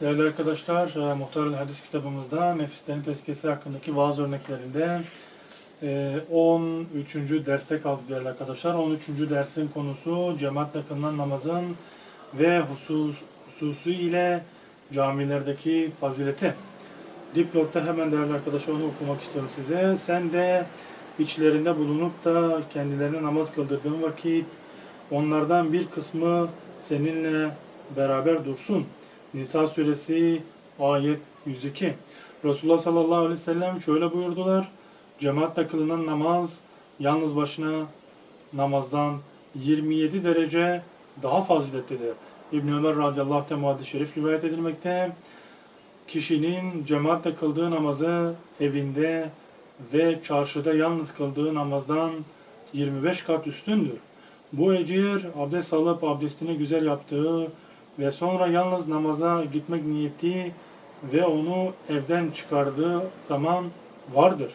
Değerli arkadaşlar, e, Muhtarül Hadis kitabımızda nefislerin tezkiyesi hakkındaki vaaz örneklerinde e, 13. derste kaldık değerli arkadaşlar. 13. dersin konusu cemaatle kılınan namazın ve husus, hususu ile camilerdeki fazileti. Dipnotta hemen değerli arkadaşlar onu okumak istiyorum size. Sen de içlerinde bulunup da kendilerine namaz kıldırdığın vakit onlardan bir kısmı seninle beraber dursun. Nisa suresi ayet 102. Resulullah sallallahu aleyhi ve sellem şöyle buyurdular. Cemaatle kılınan namaz yalnız başına namazdan 27 derece daha faziletlidir. İbn Ömer radıyallahu anh hadis-i şerif rivayet edilmekte. Kişinin cemaatle kıldığı namazı evinde ve çarşıda yalnız kıldığı namazdan 25 kat üstündür. Bu ecir abdest alıp abdestini güzel yaptığı ve sonra yalnız namaza gitmek niyeti ve onu evden çıkardığı zaman vardır.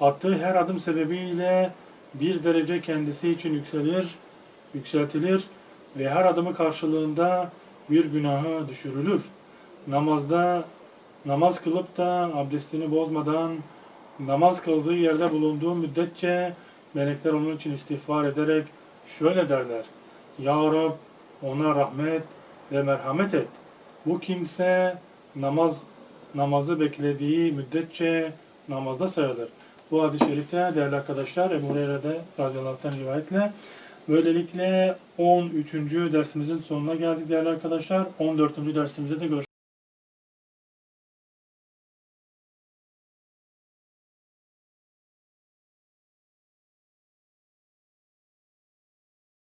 Attığı her adım sebebiyle bir derece kendisi için yükselir, yükseltilir ve her adımı karşılığında bir günahı düşürülür. Namazda namaz kılıp da abdestini bozmadan namaz kıldığı yerde bulunduğu müddetçe melekler onun için istiğfar ederek şöyle derler. Ya Rab ona rahmet ve merhamet et. Bu kimse namaz namazı beklediği müddetçe namazda sayılır. Bu hadis-i şerifte değerli arkadaşlar Ebu Hureyre'de radıyallahu anh rivayetle böylelikle 13. dersimizin sonuna geldik değerli arkadaşlar. 14. dersimizde de görüşmek